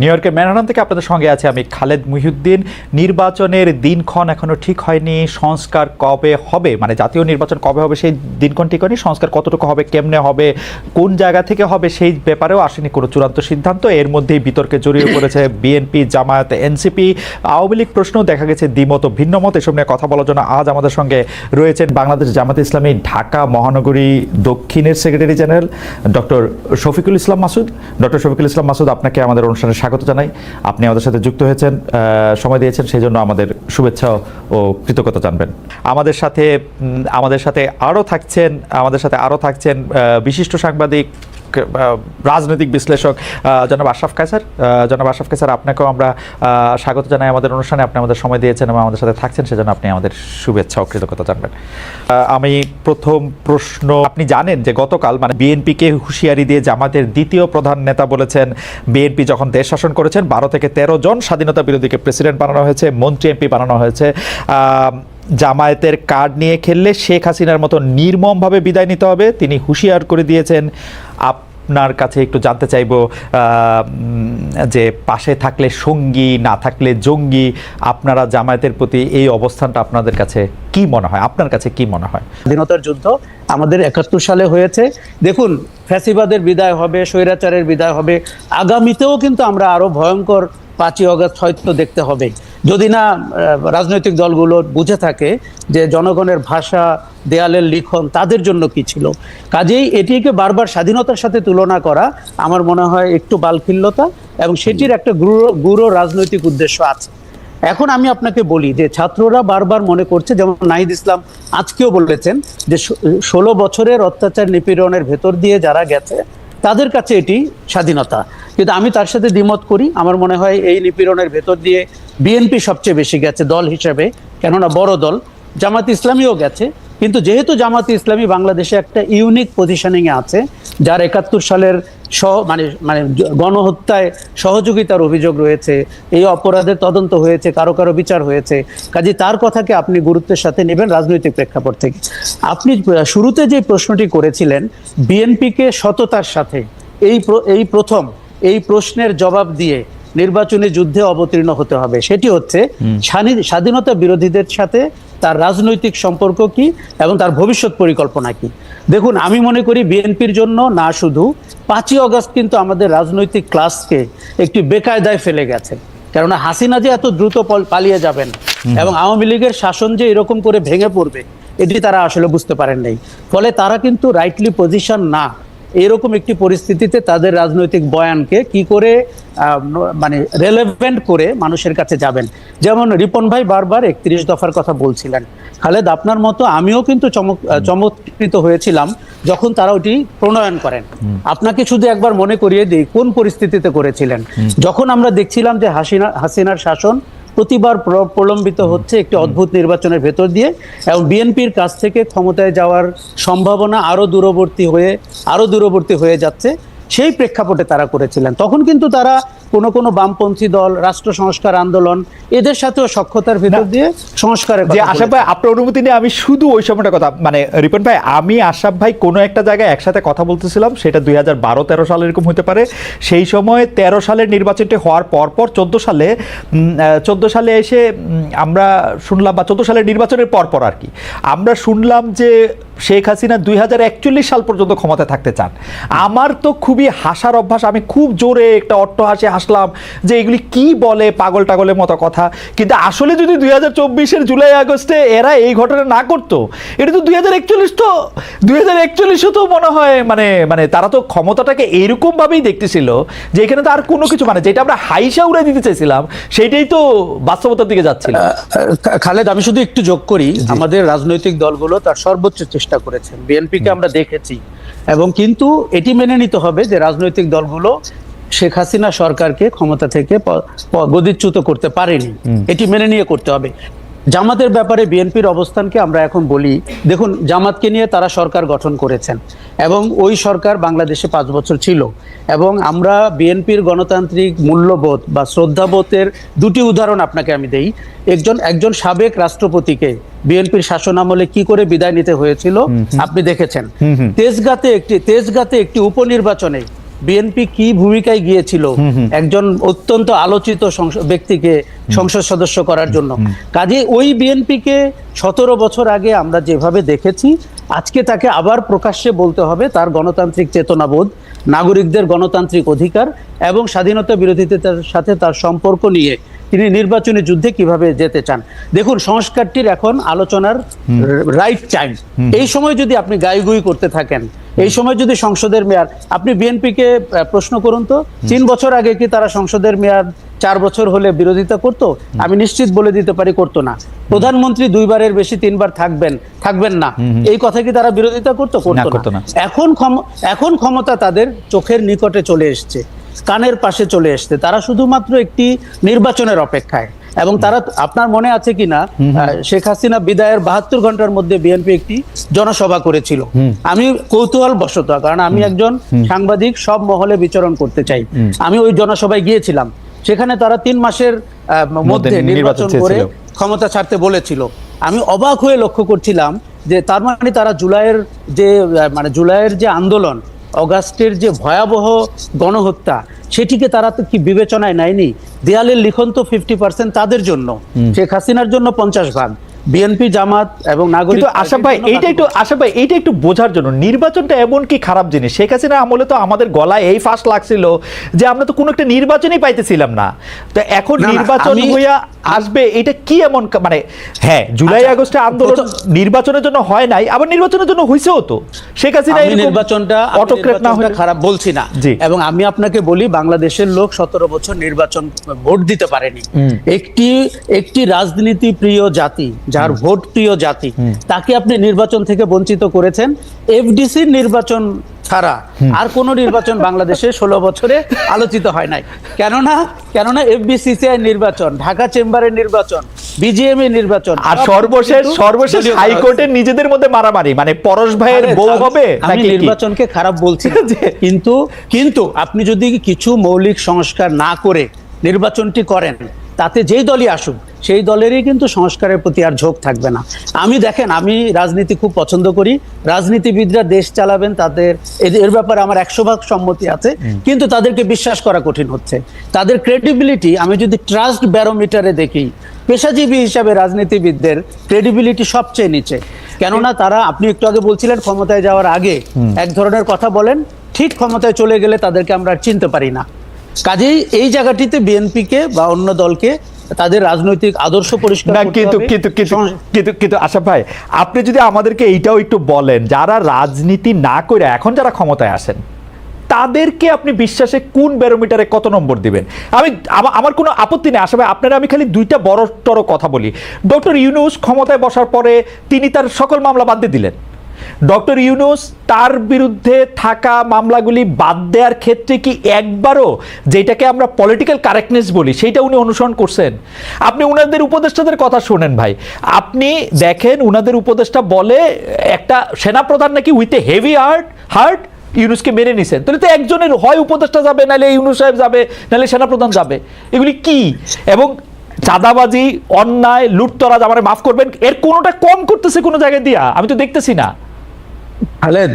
New ইয়র্কের Manhattan থেকে আপনাদের সঙ্গে আছে আমি খালেদ মুহিউদ্দিন। নির্বাচনের দিনক্ষণ এখনও ঠিক হয়নি। সংস্কার কবে হবে? মানে জাতীয় নির্বাচন কবে হবে সেই দিনক্ষণ ঠিক হয়নি। সংস্কার কতটুকু হবে, কেমনে হবে, কোন জায়গা থেকে হবে সেই ব্যাপারেও আসেনি কোনো চূড়ান্ত সিদ্ধান্ত। এর মধ্যেই বিতর্কে জড়িয়ে পড়েছে বিএনপি জামায়াত এনসিপি আওয়ামী লীগ প্রশ্ন দেখা গেছে দ্বিমত, ভিন্নমত। এসব নিয়ে কথা বলার জন্য আজ আমাদের সঙ্গে রয়েছেন বাংলাদেশ জামাত ইসলামী, ঢাকা, মহানগরী দক্ষিণের secretary general doctor Shafiqul Islam Masud. Doctor Shafiqul Islam Masud, আপনাকে আমাদের অনুষ্ঠানে স্বাগত জানাই। আপনি আমাদের সাথে যুক্ত হয়েছেন সময় দিয়েছেন সেই জন্য আমাদের শুভেচ্ছা ও কৃতজ্ঞতা জানবেন। আমাদের সাথে আমাদের সাথে আরও থাকছেন, আমাদের সাথে আরও থাকছেন বিশিষ্ট সাংবাদিক রাজনৈতিক বিশ্লেষক জনাব আশরাফ কায়সার। জনাব আশরাফ কায়সার, আপনাকেও আমরা স্বাগত জানাই আমাদের অনুষ্ঠানে। আপনি আমাদের সময় দিয়েছেন এবং আমাদের সাথে থাকছেন, সেজন্য আপনি আমাদের শুভেচ্ছা ও কৃতজ্ঞতা জানবেন। আমি প্রথম প্রশ্ন, আপনি জানেন যে গতকাল মানে বিএনপিকে হুঁশিয়ারি দিয়ে জামাতের দ্বিতীয় প্রধান নেতা বলেছেন, বিএনপি যখন দেশ শাসন করেছেন, বারো থেকে তেরো জন স্বাধীনতা বিরোধীকে প্রেসিডেন্ট বানানো হয়েছে, মন্ত্রী এমপি বানানো হয়েছে। জামায়াতের কার্ড নিয়ে খেললে শেখ হাসিনার মতো নির্মমভাবে বিদায় নিতে হবে, তিনি হুঁশিয়ার করে দিয়েছেন আপনার কাছে একটু জানতে চাইব যে পাশে থাকলে সঙ্গী, না থাকলে জঙ্গি, আপনারা জামায়াতের প্রতি এই অবস্থানটা আপনাদের কাছে কি মনে হয়? আপনার কাছে কি মনে হয়? স্বাধীনতার যুদ্ধ আমাদের একাত্তর সালে হয়েছে। দেখুন, ফ্যাসিবাদের বিদায় হবে, স্বৈরাচারের বিদায় হবে। আগামীতেও কিন্তু আমরা আরও ভয়ঙ্কর পাঁচই অগস্ট হয়তো দেখতে হবে। যদি না রাজনৈতিক দলগুলো বুঝে থাকে যে জনগণের ভাষা, দেয়ালের লিখন তাদের জন্য কি ছিল। কাজেই এটিকে বারবার স্বাধীনতার সাথে তুলনা করা আমার মনে হয় একটু বালখিল্যতা এবং সেটির একটা গুরু গুরু রাজনৈতিক উদ্দেশ্য আছে। এখন আমি আপনাকে বলি যে ছাত্ররা বারবার মনে করছে, যেমন নাহিদ ইসলাম আজকেও বলেছেন যে ষোলো বছরের অত্যাচার নিপীড়নের ভেতর দিয়ে যারা গেছে তাদের কাছে এটি স্বাধীনতা। কিন্তু আমি তার সাথে দ্বিমত করি। আমার মনে হয় এই নিপীড়নের ভেতর দিয়ে বিএনপি সবচেয়ে বেশি গেছে দল হিসেবে, কেননা বড় দল। জামাত ইসলামীও গেছে। কিন্তু যেহেতু জামাত ইসলামী বাংলাদেশে একটা ইউনিক পজিশনিংয়ে আছে, যার একাত্তর সালের সহ মানে মানে গণহত্যায় সহযোগিতার অভিযোগ রয়েছে, এই অপরাধের তদন্ত হয়েছে, কারও কারও বিচার হয়েছে। কাজে তার কথাকে আপনি গুরুত্বের সাথে নেবেন রাজনৈতিক প্রেক্ষাপট থেকে। আপনি শুরুতে যে প্রশ্নটি করেছিলেন, বিএনপিকে সততার সাথে এই এই প্রথম, এই প্রশ্নের জবাব দিয়ে নির্বাচনী যুদ্ধে অবতীর্ণ হতে হবে। সেটি হচ্ছে স্বাধীনতা বিরোধীদের সাথে তার রাজনৈতিক সম্পর্ক কি এবং তার ভবিষ্যৎ পরিকল্পনা কি। দেখুন আমি মনে করি বিএনপির জন্য না শুধু পাঁচই অগস্ট কিন্তু আমাদের রাজনৈতিক ক্লাসকে একটি বেকায়দায় ফেলে গেছে। কেননা হাসিনা যে এত দ্রুত পল- পালিয়ে যাবেন এবং আওয়ামী লীগের শাসন যে এরকম করে ভেঙে পড়বে এটি তারা আসলে বুঝতে পারেন নাই। ফলে তারা কিন্তু রাইটলি পজিশন না এরকম একটি পরিস্থিতিতে তাদের রাজনৈতিক বয়ানকে কি করে মানে রেলেভেন্ট করে মানুষের কাছে যাবেন। যেমন রিপন ভাই বারবার একত্রিশ দফার কথা বলছিলেন। খালেদ আপনার মতো আমিও কিন্তু চমক চমৎকৃত হয়েছিলাম যখন তারা ওটি প্রণয়ন করেন। আপনাকে শুধু একবার মনে করিয়ে দিই কোন পরিস্থিতিতে করেছিলেন? যখন আমরা দেখছিলাম যে হাসিনা হাসিনার শাসন প্রতিবার প্রলম্বিত হচ্ছে একটি অদ্ভুত নির্বাচনের ভেতর দিয়ে এবং বিএনপির কাছ থেকে ক্ষমতায় যাওয়ার সম্ভাবনা আরও দূরবর্তী হয়ে আরও দূরবর্তী হয়ে যাচ্ছে সেই প্রেক্ষাপটে তারা করেছিলেন। তখন কিন্তু তারা কোনো কোনো বামপন্থী দল রাষ্ট্র সংস্কার আন্দোলন এদের সাথেও সক্ষতার ভেতর দিয়ে সংস্কারের যে আশাফ ভাই আপনার অনুমতি নিয়ে আমি শুধু ওই সময়টা কথা মানে রিপন ভাই আমি আশাফ ভাই কোনো একটা জায়গায় একসাথে কথা বলতেছিলাম সেটা দুই হাজার বারো তেরো সাল এরকম হতে পারে। সেই সময় তেরো সালের নির্বাচনটি হওয়ার পর পর চোদ্দ সালে চোদ্দ সালে এসে আমরা শুনলাম বা চোদ্দ সালের নির্বাচনের পর পর আর কি আমরা শুনলাম যে শেখ হাসিনা দুই হাজার একচল্লিশ সাল পর্যন্ত ক্ষমতায় থাকতে চান। আমার তো খুবই হাসার অভ্যাস আমি খুব জোরে একটা অট্ট হাসি হাসলাম যে এগুলি কি বলে পাগল টাগলের মতো কথা। কিন্তু আসলে যদি দুই হাজার চব্বিশের জুলাই আগস্টে এরা এই ঘটনা না করতো এটা তো দুই হাজার একচল্লিশ তো দুই হাজার একচল্লিশও তো মনে হয় মানে মানে তারা তো ক্ষমতাটাকে এরকম ভাবেই দেখতেছিল যে এখানে তো আর কোনো কিছু মানে যেটা আমরা হাইসা উড়ে দিতে চাইছিলাম সেইটাই তো বাস্তবতার দিকে যাচ্ছিল। খালেদ আমি শুধু একটু যোগ করি আমাদের রাজনৈতিক দলগুলো তার সর্বোচ্চ চেষ্টা করেছেন বিএনপিকে আমরা দেখেছি। এবং কিন্তু এটি মেনে নিতে হবে যে রাজনৈতিক দলগুলো শেখ হাসিনা সরকারকে ক্ষমতা থেকে গদিচ্যুত করতে পারেনি। এটি মেনে নিয়ে করতে হবে। জামাতের ব্যাপারে বিএনপির অবস্থানকে আমরা এখন বলি দেখুন জামাতকে নিয়ে তারা সরকার গঠন করেছেন এবং ওই সরকার বাংলাদেশে পাঁচ বছর ছিল এবং আমরা বিএনপির গণতান্ত্রিক মূল্যবোধ বা শ্রদ্ধাবোধের দুটি উদাহরণ আপনাকে আমি দেই। একজন একজন সাবেক রাষ্ট্রপতিকে বিএনপির শাসনামলে কি করে বিদায় নিতে হয়েছিল আপনি দেখেছেন। তেজগাতে একটি তেজগাতে একটি উপনির্বাচনে বিএনপি কি ভূমিকায় গিয়েছিল? একজন অত্যন্ত আলোচিত ব্যক্তিকে সংসদ সদস্য করার জন্য। কাজে ওই বিএনপিকে সতেরো বছর আগে আমরা যেভাবে দেখেছি আজকে তাকে আবার প্রকাশ্যে বলতে হবে তার গণতান্ত্রিক চেতনাবোধ নাগরিকদের গণতান্ত্রিক অধিকার এবং স্বাধীনতা বিরোধিতার সাথে তার সম্পর্ক নিয়ে তিনি নির্বাচনী যুদ্ধে কীভাবে যেতে চান। দেখুন সংস্কারটির এখন আলোচনার রাইট টাইম এই সময় যদি আপনি গাইগুই করতে থাকেন এই সময় যদি সংসদের মেয়াদ আপনি বিএনপিকে প্রশ্ন করুন তো তিন বছর আগে কি তারা সংসদের মেয়াদ চার বছর হলে বিরোধিতা করত? আমি নিশ্চিত বলে দিতে পারি করতো না। প্রধানমন্ত্রী দুইবারের বেশি তিনবার থাকবেন থাকবেন না। এই কথা কি তারা বিরোধিতা করতো? করতো করতো না। না। এখন ক্ষম- এখন ক্ষমতা তাদের চোখের নিকটে চলে এসছে। কানের পাশে চলে এসছে। তারা শুধুমাত্র একটি নির্বাচনের অপেক্ষায়। এবং তারা আপনার মনে আছে কিনা শেখ হাসিনা বিদায়ের বাহাত্তর ঘণ্টার মধ্যে বিএনপি একটি জনসভা করেছিল। আমি কৌতূহল বশত কারণ আমি একজন সাংবাদিক সব মহলে বিচরণ করতে চাই। আমি ওই জনসভায় গিয়েছিলাম। সেখানে তারা তিন মাসের মধ্যে নির্বাচন নির্বাচন করে ক্ষমতা ছাড়তে বলেছিল। আমি অবাক হয়ে লক্ষ্য করছিলাম যে তার মানে তারা জুলাইয়ের যে মানে জুলাইয়ের যে আন্দোলন অগাস্টের যে ভয়াবহ গণহত্যা সেটিকে তারা তো কি বিবেচনায় নেয়নি? দেয়ালের লিখন তো ফিফটি পার্সেন্ট তাদের জন্য। শেখ হাসিনার জন্য পঞ্চাশ ভাগ। বিএনপি জামাত এবং নাগরিক আশা ভাই এইটা একটু আশা ভাই এইটা একটু বোঝার জন্য নির্বাচনটা এমন কি খারাপ জিনিস? শেখ হাসিনা আমলে তো আমাদের গলায় এই ফাঁস লাগছিল যে আমরা তো কোনো একটা নির্বাচনই পাইতেছিলাম না। তো এখন নির্বাচন হইয়া আসবে এটা কি এমন মানে হ্যাঁ জুলাই আচ্ছা, আগস্টে আন্দোলন নির্বাচনের জন্য হয় নাই আবার নির্বাচনের জন্য হইছেও তো। শেখ হাসিনা নির্বাচনটা অটোক্রেট না হলে খারাপ বলছি না। এবং আমি আপনাকে বলি বাংলাদেশের লোক সতেরো বছর নির্বাচন ভোট দিতে পারেনি। একটি একটি রাজনীতি প্রিয় জাতি যার ভোট প্রিয় জাতি তাকে আপনি নির্বাচন থেকে বঞ্চিত করেছেন। এফডিসি নির্বাচন ছাড়া আর কোন নির্বাচন বাংলাদেশে ষোলো বছরে আলোচিত হয় নাই। কেননা কেননা এফবিসিসিআই নির্বাচন ঢাকা চেম্বারের নির্বাচন বিজিএম এর নির্বাচন। আর সর্বশেষ সর্বশেষ হাইকোর্টের নিজেদের মধ্যে মারামারি। মানে পরশ ভাইয়ের বউ হবে? আমি নাকি নির্বাচনকে খারাপ বলছি যে- কিন্তু কিন্তু আপনি যদি কিছু মৌলিক সংস্কার না করে নির্বাচনটি করেন তাতে যেই দলই আসুক সেই দলেরই কিন্তু সংস্কারের প্রতি আর ঝোঁক থাকবে না। আমি দেখেন আমি রাজনীতি খুব পছন্দ করি। রাজনীতিবিদরা দেশ চালাবেন তাদের এর- ব্যাপারে আমার একশো ভাগ সম্মতি আছে। কিন্তু তাদেরকে বিশ্বাস করা কঠিন হচ্ছে। তাদের ক্রেডিবিলিটি আমি যদি ট্রাস্ট ব্যারোমিটারে দেখি পেশাজীবী হিসাবে রাজনীতিবিদদের ক্রেডিবিলিটি সবচেয়ে নিচে। কেননা তারা আপনি একটু আগে বলছিলেন ক্ষমতায় যাওয়ার আগে এক ধরনের কথা বলেন ঠিক ক্ষমতায় চলে গেলে তাদেরকে আমরা চিনতে পারি না। কাজেই এই জায়গাটিতে বিএনপিকে বা অন্য দলকে তাদের রাজনৈতিক আদর্শ পরিষ্কার কিন্তু কিন্তু কিন্তু কিন্তু আশা ভাই আপনি যদি আমাদেরকে এইটাও একটু বলেন যারা রাজনীতি না করে এখন যারা ক্ষমতায় আসেন তাদেরকে আপনি বিশ্বাসে কোন ব্যারোমিটারে কত নম্বর দিবেন? আমি আমার কোনো আপত্তি নেই আশা ভাই আপনারা আমি খালি দুইটা বড় টড় কথা বলি। ডক্টর ইউনুস ক্ষমতায় বসার পরে তিনি তার সকল মামলা বাদ দিয়ে দিলেন। ডক্টর ইউনুস, তার বিরুদ্ধে থাকা মামলাগুলি বাদ দেওয়ার ক্ষেত্রে কি একবারও যেটাকে আমরা পলিটিক্যাল কারেক্টনেস বলি, সেইটা উনি অনুসরণ করছেন? আপনি উনাদের উপদেষ্টাদের কথা শোনেন ভাই। আপনি দেখেন উনাদের উপদেষ্টা বলে একটা সেনাপ্রধান নাকি with a heavy heart heart ইউনুসকে মেনে নিছেন। তাহলে তো একজনের হয় উপদেষ্টা যাবে, নাহলে ইউনুস সাহেব যাবে, নাহলে সেনাপ্রধান যাবে। এগুলি কি? এবং চাঁদাবাজি, অন্যায়, লুটতরাজ, আমার মাফ করবেন, এর কোনোটা কম করতেছে কোনো জায়গায় দিয়া? আমি তো দেখতেছি না। খালেদ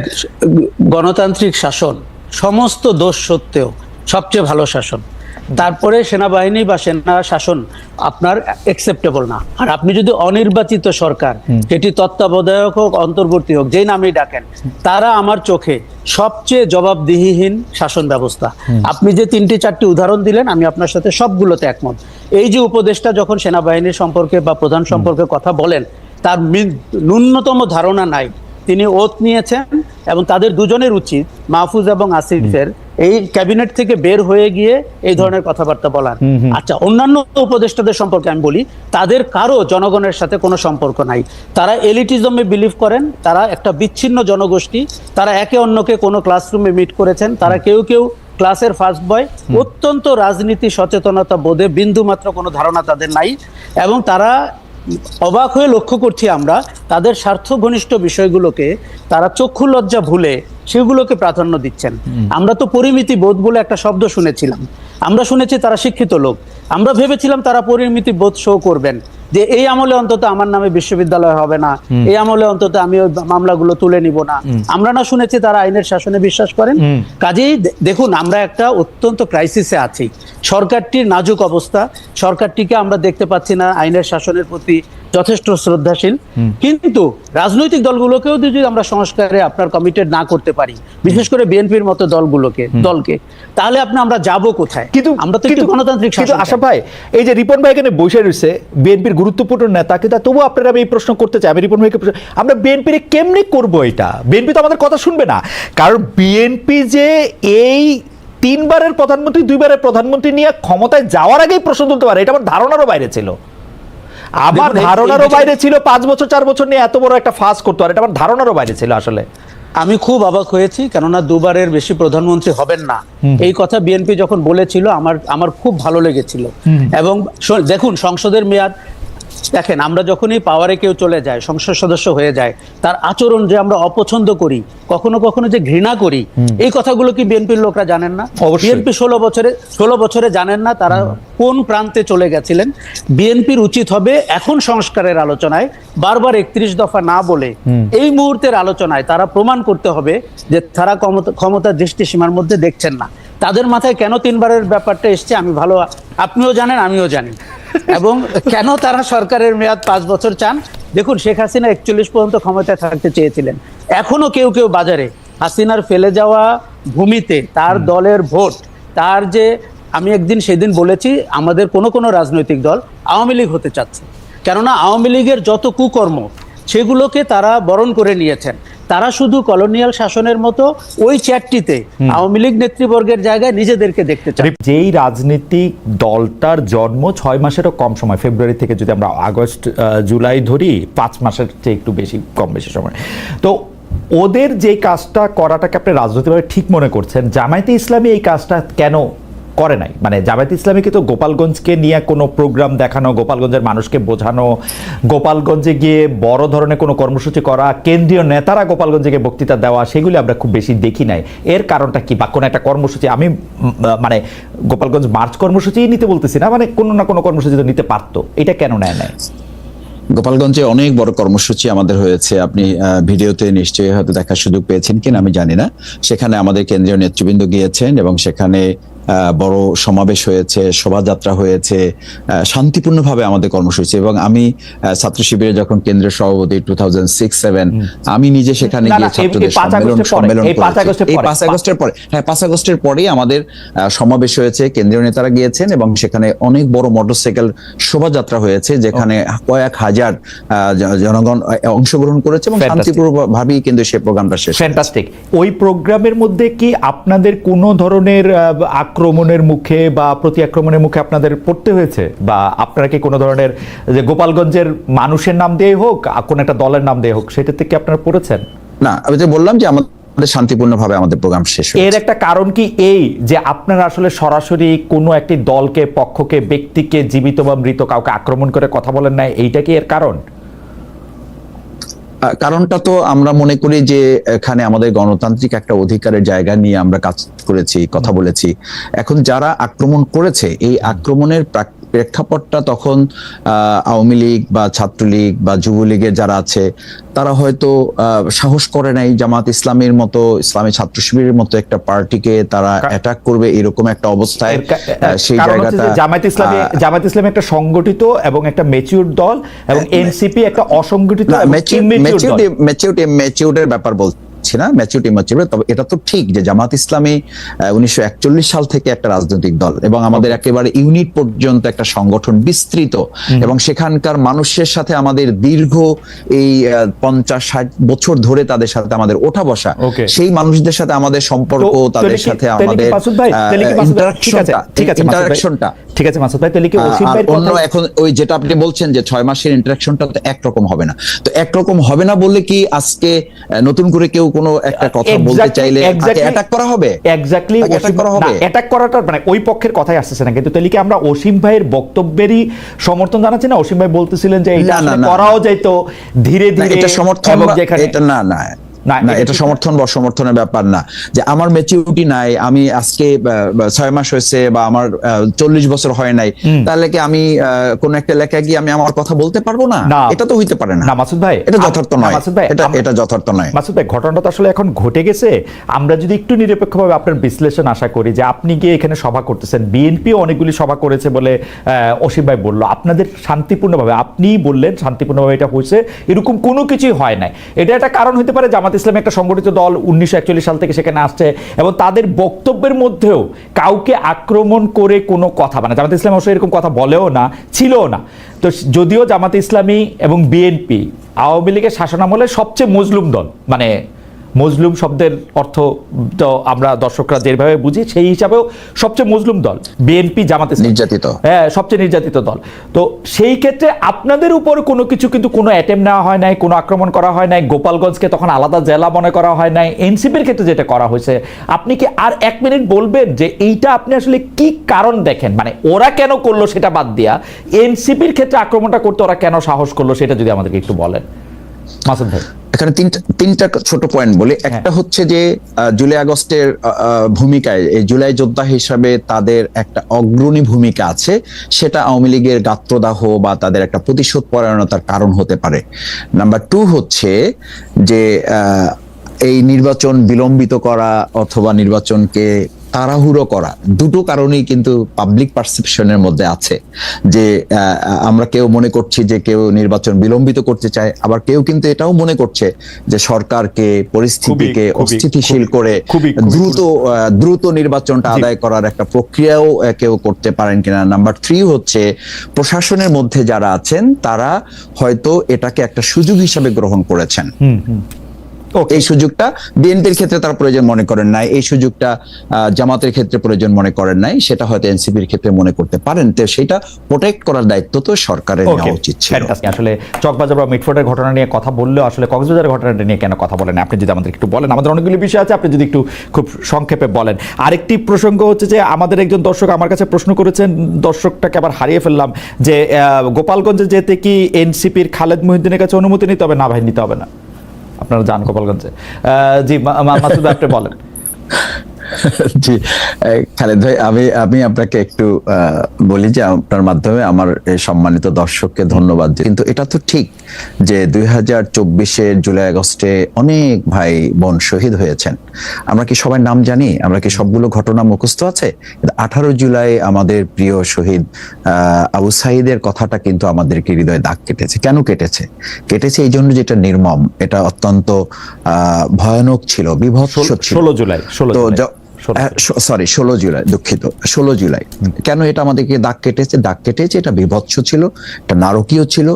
গণতান্ত্রিক শাসন সমস্ত দোষ সত্ত্বেও সবচেয়ে ভালো শাসন। তারপরে সেনাবাহিনী বা সেনা শাসন আপনার একসেপ্টেবল না। আর আপনি যদি অনির্বাচিত সরকার যেটি তত্ত্বাবধায়ক হোক অন্তর্বর্তী হোক যেই নামেই ডাকেন তারা আমার চোখে সবচেয়ে জবাবদিহিহীন শাসন ব্যবস্থা। আপনি যে তিনটি চারটি উদাহরণ দিলেন আমি আপনার সাথে সবগুলোতে একমত। এই যে উপদেষ্টা যখন সেনাবাহিনীর সম্পর্কে বা প্রধান সম্পর্কে কথা বলেন তার ন্যূনতম ধারণা নাই। তিনি ওত নিয়েছেন এবং তাদের দুজনের উচিত মাহফুজ এবং আসিফের এই ক্যাবিনেট থেকে বের হয়ে গিয়ে এই ধরনের কথাবার্তা বলার। আচ্ছা অন্যান্য উপদেষ্টাদের সম্পর্কে আমি বলি তাদের কারও জনগণের সাথে কোনো সম্পর্ক নাই। তারা এলিটিজমে বিলিভ করেন তারা একটা বিচ্ছিন্ন জনগোষ্ঠী তারা একে অন্যকে কোনো ক্লাসরুমে মিট করেছেন তারা কেউ কেউ ক্লাসের ফার্স্ট বয় অত্যন্ত রাজনীতি সচেতনতা বোধে বিন্দু মাত্র কোনো ধারণা তাদের নাই এবং তারা অবাক হয়ে লক্ষ্য করছি আমরা তাদের স্বার্থ ঘনিষ্ঠ বিষয়গুলোকে তারা চক্ষু লজ্জা ভুলে সেগুলোকে প্রাধান্য দিচ্ছেন। আমরা তো পরিমিতি বোধ বলে একটা শব্দ শুনেছিলাম। আমরা শুনেছি তারা শিক্ষিত লোক। আমরা ভেবেছিলাম তারা পরিমিতি বোধ শো করবেন। যে এই আমলে অন্তত আমার নামে বিশ্ববিদ্যালয় হবে না এই আমলে অন্তত আমি ওই মামলাগুলো তুলে নিব না। আমরা না শুনেছি তারা আইনের শাসনে বিশ্বাস করেন। কাজেই দেখুন আমরা একটা অত্যন্ত ক্রাইসিসে আছি। সরকারটির নাজুক অবস্থা সরকারটিকে আমরা দেখতে পাচ্ছি না আইনের শাসনের প্রতি যথেষ্ট শ্রদ্ধাশীল। কিন্তু রাজনৈতিক দলগুলোকেও যদি আমরা সংস্কারে আপনার কমিটেড না করতে পারি বিশেষ করে বিএনপির মতো দলগুলোকে দলকে তাহলে আপনি আমরা যাব কোথায়? কিন্তু আমরা তো একটু কিন্তু- গণতান্ত্রিক কিন্তু আশা। ভাই এই যে রিপন ভাই এখানে বসে রয়েছে বিএনপির গুরুত্বপূর্ণ নেতা কিন্তু তবু আপনারা আমি এই প্রশ্ন করতে চাই আমি রিপন ভাইকে আমরা বিএনপির কেমনে করব এটা? বিএনপি তো আমাদের কথা শুনবে না। কারণ বিএনপি যে এই তিনবারের প্রধানমন্ত্রী দুইবারের প্রধানমন্ত্রী নিয়ে ক্ষমতায় যাওয়ার আগেই প্রশ্ন তুলতে পারে এটা আমার ধারণারও বাইরে ছিল। আমার ধারণারও বাইরে ছিল পাঁচ বছর চার বছর নিয়ে এত বড় একটা ফাঁস করতে আর এটা আমার ধারণারও বাইরে ছিল আসলে। আমি খুব অবাক হয়েছি কেননা দুবারের বেশি প্রধানমন্ত্রী হবেন না। এই কথা বিএনপি যখন বলেছিল আমার আমার খুব ভালো লেগেছিল। এবং দেখুন সংসদের মেয়াদ দেখেন আমরা যখনই পাওয়ারে কেউ চলে যায় সংসদ সদস্য হয়ে যায় তার আচরণ যে আমরা অপছন্দ করি কখনো কখনো যে ঘৃণা করি এই কথাগুলো কি বিএনপির লোকরা জানেন না? বিএনপি ষোলো বছরে ষোলো বছরে জানেন না তারা কোন প্রান্তে চলে গেছিলেন। বিএনপির উচিত হবে এখন সংস্কারের আলোচনায় বারবার একত্রিশ দফা না বলে এই মুহূর্তের আলোচনায় তারা প্রমাণ করতে হবে যে তারা ক্ষমতা- ক্ষমতার দৃষ্টি সীমার মধ্যে দেখছেন না। তাদের মাথায় কেন তিনবারের ব্যাপারটা এসছে আমি ভালো আপনিও জানেন আমিও জানি। এবং কেন তারা সরকারের মেয়াদ পাঁচ বছর চান? দেখুন শেখ হাসিনা একচল্লিশ পর্যন্ত ক্ষমতায় থাকতে চেয়েছিলেন। এখনও কেউ কেউ বাজারে হাসিনার ফেলে যাওয়া ভূমিতে তার দলের ভোট তার যে আমি একদিন সেদিন বলেছি আমাদের কোনো কোনো রাজনৈতিক দল আওয়ামী লীগ হতে চাচ্ছে। কেননা আওয়ামী লীগের যত কুকর্ম সেগুলোকে তারা বরণ করে নিয়েছেন। তারা শুধু কলোনিয়াল শাসনের মতো ওই চ্যাটটিতে আওয়ামী লীগ নেতৃবর্গের জায়গায় নিজেদেরকে দেখতে চান যেই রাজনীতিক দলটার জন্ম ছয় মাসেরও কম সময় ফেব্রুয়ারি থেকে যদি আমরা আগস্ট জুলাই ধরি পাঁচ মাসের চেয়ে একটু বেশি কম বেশি সময়। তো ওদের যে কাজটা করাটাকে আপনি রাজনৈতিকভাবে ঠিক মনে করছেন জামায়াতে ইসলামী এই কাজটা কেন করে নাই। মানে জামায়াতে ইসলামীকে তো গোপালগঞ্জকে নিয়ে কোনো প্রোগ্রাম দেখানো, গোপালগঞ্জের মানুষকে বোঝানো, গোপালগঞ্জে গিয়ে বড় ধরনের কোনো কর্মসূচি করা, কেন্দ্রীয় নেতারা গোপালগঞ্জে গিয়ে বক্তৃতা দেওয়া, সেগুলি আমরা খুব বেশি দেখি নাই। এর কারণটা কি? বা কোনো একটা কর্মসূচি, আমি মানে গোপালগঞ্জ মার্চ কর্মসূচিই নিতে বলতেছি না মানে কোনো না কোনো কর্মসূচি তো নিতে পারতো। এটা কেন নেয় নাই? গোপালগঞ্জে অনেক বড় কর্মসূচি আমাদের হয়েছে। আপনি ভিডিওতে নিশ্চয়ই হয়তো দেখার সুযোগ পেয়েছেন কিনা আমি জানি না। সেখানে আমাদের কেন্দ্রীয় নেতৃবৃন্দ গিয়েছেন এবং সেখানে বড় সমাবেশ হয়েছে শোভাযাত্রা হয়েছে শান্তিপূর্ণভাবে আমাদের কর্মসূচি এবং আমি ছাত্র শিবিরে যখন কেন্দ্রীয় সভাপতি টু থাউজেন্ড সিক্স সেভেন আমি নিজে সেখানে গিয়ে ছাত্রদের সম্মেলন সম্মেলন এই পাঁচ। আগস্টের পরে। হ্যাঁ পাঁচ আগস্টের পরেই আমাদের সমাবেশ হয়েছে কেন্দ্রীয় নেতারা গিয়েছেন এবং সেখানে অনেক বড় মোটরসাইকেল শোভাযাত্রা হয়েছে যেখানে কয়েক হাজার আহ, জনগণ অংশগ্রহণ করেছে এবং. শান্তিপূর্ণভাবেই কিন্তু সেই প্রোগ্রামটা শেষ ফ্যান্টাস্টিক ওই প্রোগ্রামের মধ্যে কি আপনাদের কোনো ধরনের আক্রমণের মুখে বা প্রতি আক্রমণের মুখে আপনাদের পড়তে হয়েছে? বা আপনারা কি কোনো ধরনের যে গোপালগঞ্জের মানুষের নাম দিয়ে হোক কোনো একটা দলের নাম দিয়ে হোক সেটা থেকে আপনারা পড়েছেন? না আমি যে বললাম যে আমাদের শান্তিপূর্ণভাবে আমাদের প্রোগ্রাম শেষ হয়েছে। এর একটা কারণ কি এই যে আপনারা আসলে সরাসরি কোনো একটি দলকে পক্ষকে ব্যক্তিকে জীবিত বা মৃত কাউকে আক্রমণ করে কথা বলেন না এইটা কি এর কারণ? কারণটা তো আমরা মনে করি যে এখানে আমাদের গণতান্ত্রিক একটা অধিকারের জায়গা নিয়ে আমরা কাজ করেছি, কথা বলেছি। এখন যারা আক্রমণ করেছে, এই আক্রমণের প্রাক- প্রেক্ষাপটটা তখন আহ, আওয়ামী লীগ বা ছাত্রলীগ বা যুবলীগের যারা আছে তারা হয়তো সাহস করে নাই জামাত ইসলামের মতো ইসলামী ছাত্র শিবিরের মতো একটা পার্টিকে তারা অ্যাটাক করবে এরকম একটা অবস্থায় সেই জায়গাটা যে জামায়াত ইসলামী আহ, জামায়াত ইসলামী একটা সংগঠিত এবং একটা মেচিউর দল এবং এনসিপি একটা অসংগঠিত না এবং ব্যাপার immature বলছি না ম্যাচিউরিটি ম্যাচিউরিটি তবে এটা তো ঠিক যে জামাত ইসলামী উনিশশো একচল্লিশ সাল থেকে একটা রাজনৈতিক দল এবং আমাদের একেবারে ইউনিট পর্যন্ত একটা সংগঠন বিস্তৃত এবং সেখানকার মানুষের সাথে আমাদের দীর্ঘ এই পঞ্চাশ ষাট বছর ধরে তাদের সাথে আমাদের ওঠা বসা সেই মানুষদের সাথে আমাদের সম্পর্ক তাদের সাথে আমাদের। ইন্টারাকশনটা ঠিক আছে মাসুদ ভাই। তাহলে কি অন্য এখন ওই যেটা আপনি বলছেন যে ছয় মাসের ইন্টারাকশনটা তো একরকম হবে না। তো একরকম হবে না বললে কি আজকে নতুন করে কেউ কোনো একটা কথা বলতে চাইলে অ্যাটাক করা হবে? এক্স্যাক্টলি অ্যাটাক করা হবে? অ্যাটাক করাটা মানে ওই পক্ষের কথাই আসতেছে না। কিন্তু তাহলে কি আমরা অসীম ভাইয়ের বক্তব্যেরই সমর্থন জানাচ্ছি না? অসীম ভাই বলতেছিলেন যে এটা করাও যাইতো ধীরে ধীরে এটা সমর্থন এটা না না। না, এটা সমর্থন বা অসমর্থনের ব্যাপার না। যে আমার ম্যাচিউরিটি নাই আমি আজকে ছয় মাস হয়েছে বা আমার চল্লিশ বছর হয় নাই তাহলে কি আমি কোন একটা এলাকায় গিয়ে আমি আমার কথা বলতে পারব না। এটা তো হইতে পারে না। না মাসুদ ভাই এটা যথার্থ নয়। মাসুদ ভাই এটা এটা যথার্থ নয়। মাসুদ ভাই ঘটনাটা তো আসলে এখন ঘটে গেছে। আমরা যদি একটু নিরপেক্ষভাবে আপনার বিশ্লেষণ আশা করি যে আপনি গিয়ে এখানে সভা করতেছেন বিএনপি অনেকগুলি সভা করেছে বলে আহ, অসীম ভাই বলল। আপনাদের শান্তিপূর্ণভাবে আপনিই বললেন শান্তিপূর্ণভাবে এটা হয়েছে। এরকম কোনো কিছুই হয় নাই। এটা একটা কারণ হতে পারে জামাত ইসলামী একটা সংগঠিত দল উনিশশো একচল্লিশ সাল থেকে সেখানে আসছে এবং তাদের বক্তব্যের মধ্যেও কাউকে আক্রমণ করে কোনো কথা মানে জামাত ইসলাম অবশ্যই এরকম কথা বলেও না, ছিলও না। তো যদিও জামাত ইসলামী এবং বিএনপি আওয়ামী লীগের শাসনামলের সবচেয়ে মজলুম দল মানে মজলুম শব্দের অর্থ তো আমরা দর্শকরা যেভাবে বুঝি সেই হিসাবেও সবচেয়ে মজলুম দল বিএনপি জামাত। নির্যাতিত। হ্যাঁ সবচেয়ে নির্যাতিত দল তো সেই ক্ষেত্রে আপনাদের উপর কোনো কিছু কিন্তু কোনো অ্যাটেম্প নেওয়া হয় নাই কোনো আক্রমণ করা হয় নাই গোপালগঞ্জকে তখন আলাদা জেলা মনে করা হয় নাই এনসিপির ক্ষেত্রে যেটা করা হয়েছে আপনি কি আর এক মিনিট বলবেন যে এইটা আপনি আসলে কি কারণ দেখেন মানে ওরা কেন করল সেটা বাদ দিয়া এনসিপির ক্ষেত্রে আক্রমণটা করতে ওরা কেন সাহস করল সেটা যদি আমাদেরকে একটু বলেন মাসুদ ভাই এখানে তিনটা তিনটা ছোট পয়েন্ট বলি। হ্যাঁ। একটা হচ্ছে যে জুলাই আগস্টের ভূমিকায় এই জুলাই যোদ্ধা হিসাবে তাদের একটা অগ্রণী ভূমিকা আছে। সেটা আওয়ামী লীগের গাত্রদাহ বা তাদের একটা প্রতিশোধ পরায়ণতার কারণ হতে পারে। নাম্বার টু হচ্ছে যে এই নির্বাচন বিলম্বিত করা অথবা নির্বাচনকে তাড়াহুড়ো করা। দুটো কারণেই কিন্তু পাবলিক পারসেপশনের মধ্যে আছে যে আমরা কেউ মনে করছি যে কেউ নির্বাচন বিলম্বিত করতে চায় আবার কেউ কিন্তু এটাও মনে করছে যে সরকারকে পরিস্থিতিকে অস্থিতিশীল করে দ্রুত দ্রুত নির্বাচনটা আদায় করার একটা প্রক্রিয়াও কেউ করতে পারেন কিনা। নাম্বার থ্রি হচ্ছে প্রশাসনের মধ্যে যারা আছেন তারা হয়তো এটাকে একটা সুযোগ হিসাবে গ্রহণ করেছেন। এই সুযোগটা বিএনপির ক্ষেত্রে তারা প্রয়োজন মনে করেন নাই এই সুযোগটা জামাতের ক্ষেত্রে প্রয়োজন মনে করেন নাই সেটা হয়তো এনসিপির ক্ষেত্রে মনে করতে পারেন। তো সেটা প্রোটেক্ট করার দায়িত্ব তো সরকারের নেওয়া উচিত ছিল। আসলে চকবাজার বা মিটফোর্ডের ঘটনা নিয়ে কথা বললেও আসলে কক্সবাজারের ঘটনাটা নিয়ে কেন কথা বলেন? আপনি যদি আমাদের একটু বলেন আমাদের অনেকগুলি বিষয় আছে আপনি যদি একটু খুব সংক্ষেপে বলেন। আরেকটি প্রসঙ্গ হচ্ছে যে আমাদের একজন দর্শক আমার কাছে প্রশ্ন করেছেন দর্শকটাকে আবার হারিয়ে ফেললাম যে আহ, গোপালগঞ্জে যেতে কি এনসিপির খালেদ মহিউদ্দিনের কাছে অনুমতি নিতে হবে? না ভাই নিতে হবে না। আপনারা যান গোপালগঞ্জে। জি মাসুদ আপনি বলেন। জি খালেদ ভাই আমি আমি আপনাকে একটু বলি যে আপনার মাধ্যমে আমার সম্মানিত দর্শককে ধন্যবাদ কিন্তু এটা তো ঠিক যে দুই হাজার চব্বিশের জুলাই আগস্টে অনেক ভাই বোন শহীদ হয়েছেন। আমরা কি সবাই নাম জানি? আমরা কি সবগুলো ঘটনা মুখস্থ আছে? আঠারো জুলাই আমাদের প্রিয় শহীদ আহ, আবু সাইদের কথাটা কিন্তু আমাদেরকে হৃদয়ে দাগ কেটেছে। কেন কেটেছে? কেটেছে এই জন্য যেটা নির্মম এটা অত্যন্ত আহ, ভয়ানক ছিল বিভৎস ছিল। ষোলো জুলাই ষোলো তো জুলাই। ষোলো সরি ষোলো জুলাই দুঃখিত ষোলো জুলাই। কেন এটা আমাদেরকে দাগ কেটেছে? দাগ কেটেছে এটা বিভৎস ছিল এটা নারকীয় ছিল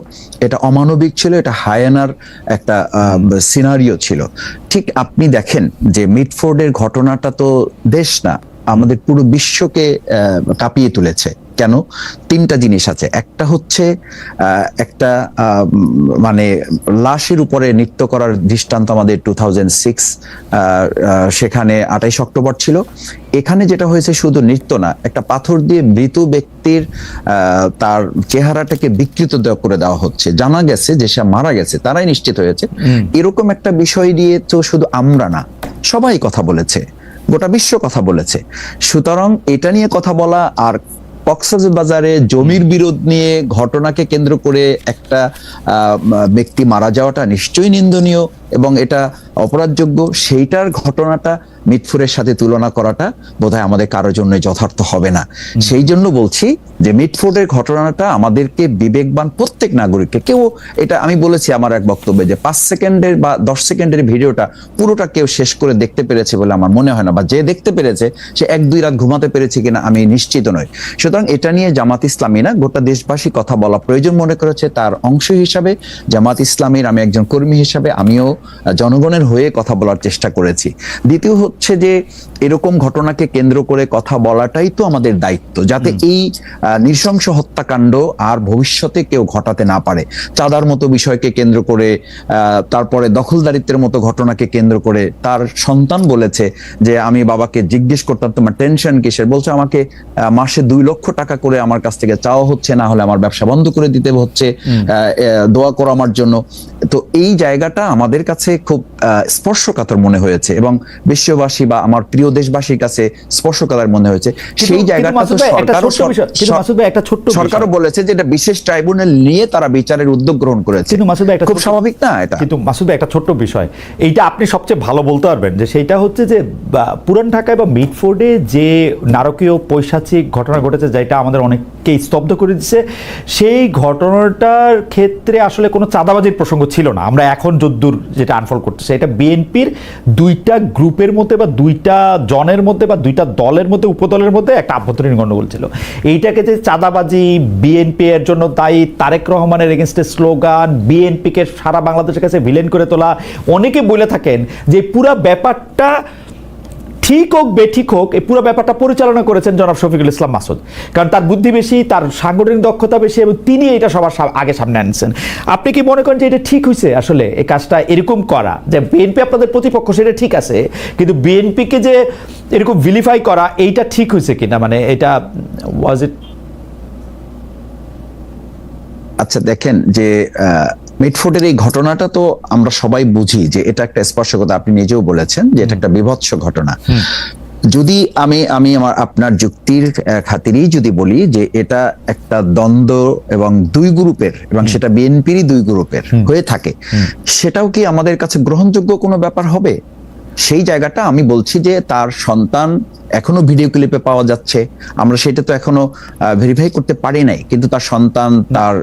এটা অমানবিক ছিল এটা হায়ানার একটা সিনারিও ছিল। ঠিক আপনি দেখেন যে মিডফোর্ডের ঘটনাটা তো দেশ না আমাদের পুরো বিশ্বকে কাঁপিয়ে তুলেছে। কেন? তিনটা জিনিস আছে। একটা হচ্ছে একটা মানে লাশের উপরে নৃত্য করার দৃষ্টান্ত আমাদের টু সেখানে আঠাইশ অক্টোবর ছিল। এখানে যেটা হয়েছে শুধু নৃত্য না একটা পাথর দিয়ে মৃত ব্যক্তির তার চেহারাটাকে বিকৃত করে দেওয়া হচ্ছে। জানা গেছে যে সে মারা গেছে তারাই নিশ্চিত হয়েছে। এরকম একটা বিষয় দিয়ে তো শুধু আমরা না সবাই কথা বলেছে গোটা বিশ্ব কথা বলেছে। সুতরাং এটা নিয়ে কথা বলা আর কক্সবাজারে জমির বিরোধ নিয়ে ঘটনাকে কেন্দ্র করে একটা ব্যক্তি মারা যাওয়াটা নিশ্চয়ই নিন্দনীয় এবং এটা অপরাধযোগ্য। সেইটার ঘটনাটা মিটফুরের সাথে তুলনা করাটা বোধহয় আমাদের কারোর জন্য যথার্থ হবে না। সেই জন্য বলছি যে মিটফোর্ডের ঘটনাটা আমাদেরকে বিবেকবান প্রত্যেক নাগরিককে, কেউ এটা আমি বলেছি আমার এক বক্তব্যে যে পাঁচ সেকেন্ডের বা দশ সেকেন্ডের ভিডিওটা পুরোটা কেউ শেষ করে দেখতে পেরেছে বলে আমার মনে হয় না, বা যে দেখতে পেরেছে সে এক দুই রাত ঘুমাতে পেরেছে কিনা আমি নিশ্চিত নই। সুতরাং এটা নিয়ে জামাত ইসলামী না, গোটা দেশবাসী কথা বলা প্রয়োজন মনে করেছে। তার অংশ হিসাবে জামাত ইসলামীর আমি একজন কর্মী হিসাবে আমিও জনগণের হয়ে কথা বলার চেষ্টা করেছি। দ্বিতীয় হচ্ছে যে এরকম ঘটনাকে কেন্দ্র করে কথা বলাটাই তো আমাদের দায়িত্ব যাতে এই নৃশংস হত্যাকাণ্ড আর ভবিষ্যতে কেউ ঘটাতে না পারে। চাঁদার মতো বিষয়কে কেন্দ্র করে তারপরে দখলদারিত্বের মতো ঘটনাকে কেন্দ্র করে তার সন্তান বলেছে যে আমি বাবাকে জিজ্ঞেস করতাম তোমার টেনশন কিসের? বলছে আমাকে মাসে দুই লক্ষ টাকা করে আমার কাছ থেকে চাওয়া হচ্ছে না হলে আমার ব্যবসা বন্ধ করে দিতে হচ্ছে দোয়া করো আমার জন্য। তো এই জায়গাটা আমাদের কাছে খুব আহ, স্পর্শকাতর মনে হয়েছে এবং বিশ্ববাসী বা আমার প্রিয় দেশবাসীর কাছে স্পর্শকাতর মনে হয়েছে। সেই জায়গাটা তো সরকারও বলেছে যে এটা বিশেষ ট্রাইব্যুনাল নিয়ে তারা বিচারের উদ্যোগ গ্রহণ করেছে। কিন্তু মাসুদ একটা খুব স্বাভাবিক না এটা? কিন্তু মাসুদ একটা ছোট্ট বিষয়। এইটা আপনি সবচেয়ে ভালো বলতে পারবেন যে সেইটা হচ্ছে যে পুরান ঢাকায় বা মিডফোর্ডে যে নারকীয় পৈশাচিক ঘটনা ঘটেছে যেটা আমাদের অনেককে স্তব্ধ করে দিচ্ছে সেই ঘটনাটার ক্ষেত্রে আসলে কোনো চাঁদাবাজির প্রসঙ্গ ছিল না। আমরা এখন যদ্দূর যেটা আনফোল্ড করতেছে এটা বিএনপির দুইটা গ্রুপের মধ্যে বা দুইটা জনের মধ্যে বা দুইটা দলের মধ্যে, উপদলের মধ্যে একটা আভ্যন্তরীণ গণ্ডগোল ছিল। এইটাকে যে চাঁদাবাজি বিএনপি এর জন্য দায়ী তারেক রহমানের এগেনস্টে স্লোগান বিএনপিকে সারা বাংলাদেশের কাছে ভিলেন করে তোলা, অনেকে বলে থাকেন যে পুরা ব্যাপারটা ঠিক হোক বেঠিক হোক, এই পুরো ব্যাপারটা পরিচালনা করেছেন জনাব শফিকুল ইসলাম মাসুদ। কারণ তার বুদ্ধি বেশি, তার সাংগঠনিক দক্ষতা বেশি এবং তিনি এটা সবার আগে সামনে আনছেন। আপনি কি মনে করেন যে এটা ঠিক হয়েছে আসলে, এই কাজটা এরকম করা? যে বিএনপি আপনাদের প্রতিপক্ষ, সেটা ঠিক আছে, কিন্তু বিএনপিকে যে এরকম ভিলিফাই করা, এইটা ঠিক হয়েছে কিনা? মানে এটা ওয়াজ ইট আচ্ছা দেখেন যে আহ, মিটফোর্ডের এই ঘটনাটা তো আমরা সবাই বুঝি যে এটা একটা স্পর্শকতা আপনি নিজেও বলেছেন যে এটা একটা বিভৎস ঘটনা। যদি আমি আমি আমার আপনার যুক্তির খাতিরেই যদি বলি যে এটা একটা দ্বন্দ্ব এবং দুই গ্রুপের এবং সেটা বিএনপিরই দুই গ্রুপের হয়ে থাকে সেটাও কি আমাদের কাছে গ্রহণযোগ্য কোনো ব্যাপার হবে? সেই জায়গাটা আমি বলছি যে তার সন্তান এখনও ভিডিও ক্লিপে পাওয়া যাচ্ছে। আমরা সেটা তো এখনও ভেরিফাই করতে পারি নাই। কিন্তু তার সন্তান তার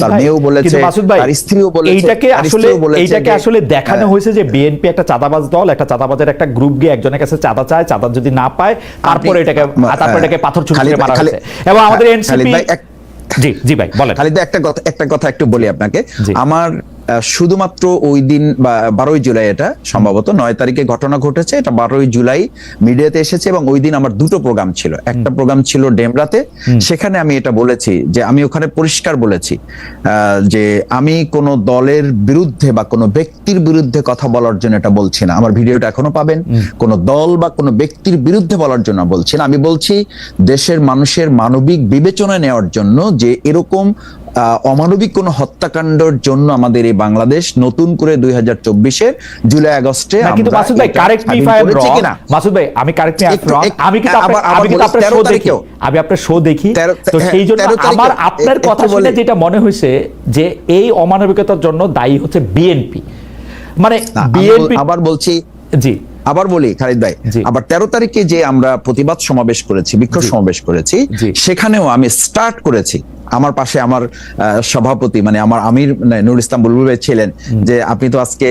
তার মেয়েও বলেছে তার স্ত্রীও বলেছে এইটাকে আসলে এইটাকে আসলে দেখানো হ্যাঁ। হয়েছে যে বিএনপি একটা চাঁদাবাজ দল একটা চাঁদাবাজের একটা গ্রুপ গিয়ে একজনের কাছে চাঁদা চায় চাঁদা যদি না পায় তারপরে এটাকে তারপরে এটাকে পাথর ভাই- মারা হয়েছে। এবং আমাদের খালিদ এনসিপি জি জি ভাই বলেন। খালিদ একটা কথা একটা কথা একটু বলি আপনাকে। আমার শুধুমাত্র ওই দিন বা বারোই জুলাই এটা সম্ভবত নয় তারিখে ঘটনা ঘটেছে এটা বারোই জুলাই মিডিয়াতে এসেছে এবং ওই দিন আমার দুটো প্রোগ্রাম ছিল। একটা প্রোগ্রাম ছিল ডেমরাতে সেখানে আমি এটা বলেছি যে আমি ওখানে পরিষ্কার বলেছি যে আমি কোন দলের বিরুদ্ধে বা কোনো ব্যক্তির বিরুদ্ধে কথা বলার জন্য এটা বলছি না। আমার ভিডিওটা এখনও পাবেন। কোনো দল বা কোনো ব্যক্তির বিরুদ্ধে বলার জন্য বলছি না। আমি বলছি দেশের মানুষের মানবিক বিবেচনা নেওয়ার জন্য যে এরকম অমানবিক কোন হত্যাকাণ্ডের জন্য আমাদের এই বাংলাদেশ নতুন করে দুই হাজার চব্বিশের জুলাই আগস্টে মাসুদ ভাই কারেক্ট মি মাসুদ ভাই আমি কারেক্ট মি আমি কিন্তু আপনার- আমি কিন্তু আপনার শো দেখি। আমি আপনার শো দেখি। তো হ্যাঁ, সেই জন্য আমার আপনার কথা শুনে যেটা মনে হয়েছে যে এই অমানবিকতার জন্য দায়ী হচ্ছে বিএনপি। মানে বিএনপি আবার বলছি জি। আবার বলি খালিদ ভাই আবার তেরো তারিখে যে আমরা প্রতিবাদ সমাবেশ করেছি বিক্ষোভ সমাবেশ করেছি সেখানেও আমি স্টার্ট করেছি। আমার পাশে আমার সভাপতি মানে আমার আমির মানে নুর ইসলাম বুলবুল ভাই ছিলেন যে আপনি তো আজকে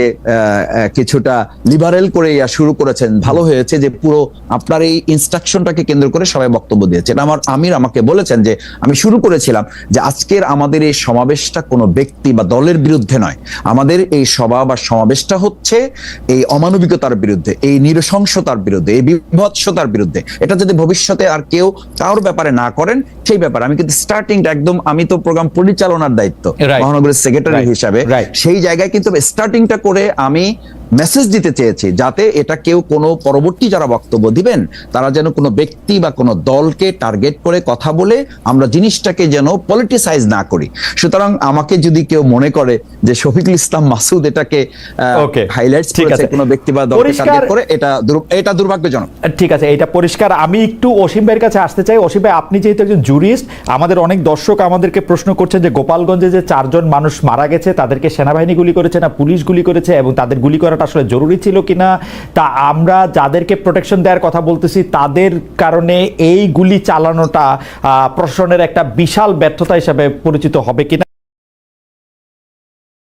কিছুটা লিবারেল করে ইয়া শুরু করেছেন। ভালো হয়েছে যে পুরো আপনার এই ইনস্ট্রাকশনটাকে কেন্দ্র করে সবাই বক্তব্য দিয়েছেন। আমার আমির আমাকে বলেছেন যে আমি শুরু করেছিলাম যে আজকের আমাদের এই সমাবেশটা কোনো ব্যক্তি বা দলের বিরুদ্ধে নয়। আমাদের এই সভা বা সমাবেশটা হচ্ছে এই অমানবিকতার বিরুদ্ধে। এই নিরসংসতার বিরুদ্ধে এই বিভৎসতার বিরুদ্ধে এটা যদি ভবিষ্যতে আর কেউ কারোর ব্যাপারে না করেন সেই ব্যাপারে। আমি কিন্তু স্টার্টিংটা একদম আমি তো প্রোগ্রাম পরিচালনার দায়িত্ব মহানগরের সেক্রেটারি হিসাবে। সেই জায়গায় কিন্তু স্টার্টিংটা করে আমি মেসেজ দিতে চেয়েছি যাতে এটা কেউ কোনো পরবর্তী যারা বক্তব্য দিবেন তারা যেন কোনো ব্যক্তি বা কোনো দলকে টার্গেট করে কথা বলে আমরা জিনিসটাকে যেন পলিটিসাইজ না করি। সুতরাং আমাকে যদি কেউ মনে করে যে শফিকুল ইসলাম মাসুদ এটাকে হাইলাইটস করেছে কোনো ব্যক্তি বা দলকে টার্গেট করে এটা এটা দুর্ভাগ্যজনক। ঠিক আছে এটা পরিষ্কার। আমি একটু অসীম ভাইয়ের কাছে আসতে চাই। অসীম ভাই আপনি যেহেতু একজন জুরিস্ট আমাদের অনেক দর্শক আমাদেরকে প্রশ্ন করছেন যে গোপালগঞ্জে যে চারজন মানুষ মারা গেছে তাদেরকে সেনাবাহিনী গুলি করেছে না পুলিশ গুলি করেছে এবং তাদের গুলি করাটা আসলে জরুরি ছিল কিনা, তা আমরা যাদেরকে প্রোটেকশন দেওয়ার কথা বলতেছি, তাদের কারণে এই গুলি চালানোটা প্রশাসনের একটা বিশাল ব্যর্থতা হিসাবে পরিচিত হবে কিনা।